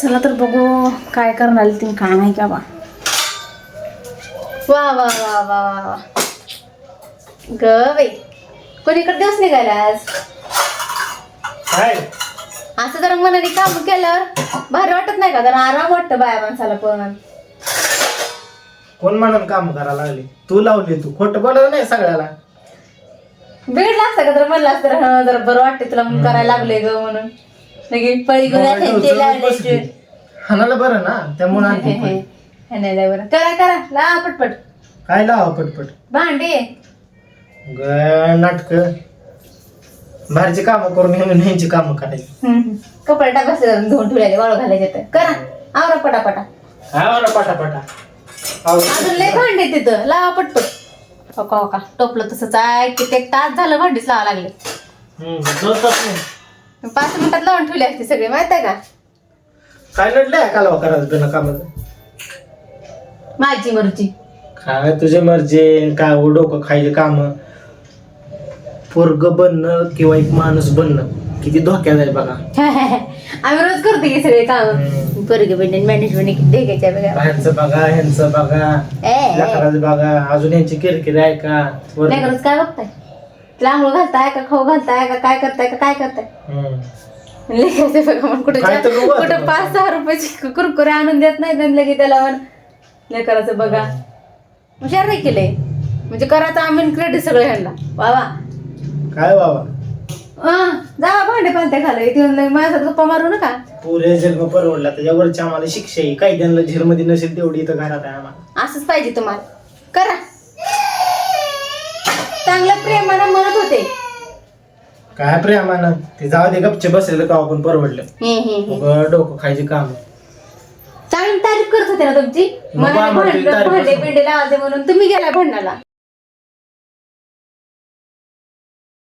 चला तर बघू काय करणार तुम्ही काय नाही का बा वा वा वा वा वा वा. ग बाई कोणीकडे दिवस निघाला आज? काय? असं जरा मनाने काम केल्यावर भारी वाटत नाही का? जरा आराम वाटतं बाया माणसाला पण. कोण म्हणून काम करायला लागली? तू लावली तू खोटं बोलत नाही सगळ्याला? बिघडलं असतं का? तर म्हणलं असतं हं, जरा बरं वाटते तुला म्हणून करायला लागले ग म्हणून. लगेच पळी घेऊन मोबाईल यायचे, उचलून लावायचे. बसली. हाणाला बरं ना त्यामुळे हे, पण. हे नाही लय बरं. करा करा ला पटपट. काय लावा पटपट? भांडे. ग नाटक. बाहेरची कामं करून घेऊन ह्यांची कामं करायची. हम्म. कपडे टाक धुवून ठेवलेले वाळू घालायचे तर. करा. आवरा पटापटा. काय मला पाटा अजून लय भांडे तिथं. लावा पटपट. हो का हो का. टोपलं तसंच आहे. किती एक तास झालं भांडीच लावा लागले. पाच पाच मिनिटात लावून ठेवली असते सगळे माहीत आहे का? काय लढलंय कालवा करायचं बिना कामाचं? माझी मर्जी. काय तुझे मर्जी काय हो डोकं खायचे काम? पोरग बनणं किंवा एक माणूस बनणं किती धोक्यात आहे बघा. आम्ही रोज करतो की सगळे काम. पोरगे मेंटेन मॅनेजमेंट किती घ्यायच्या बघा. ह्यांचं बघा. ए, ए. लेकराचं बघा. अजून यांची किरकिरी आहे का? वर- लेकरच काय बघताय? लांगूळ घालताय का? खाऊ घालताय का? काय करताय का? काय करताय. लेकराचे बघा मग कुठे काय तर बघू आता कुठं. पाच सहा रुपयाची कुरकुरे आणून देत नाही आणि लगे त्याला म्हण लेकराचं बघा. हुशार नाही केलंय म्हणजे करायचं आम्ही क्रेडिट सगळं ह्यांना. बाबा. काय बाबा? हं, जा भांडे पालत्या खाला. इथे येऊन लगे गप्पा मारू नका. पुरे जन्म परवडला त्याच्यावरची आम्हाला शिक्षा आहे. काही त्यांना झेलमध्ये नसेल तेवढी इथं घरात आहे आम्हाला. असंच पाहिजे तुम्हाला. करा. चांगलं प्रेमानं म्हणत होते. काय प्रेमानं? ते जाऊ दे गपचे बसलेलं का आपण परवडलं. हे, हे, हे. डोकं खायचे काम. चांगली तारीफ करत होते ना तुमची? मग मला आम्हाला भांडे तारीफ भांडे कसं? बिंडे लावायचे म्हणून तुम्ही गेला भांडणाला.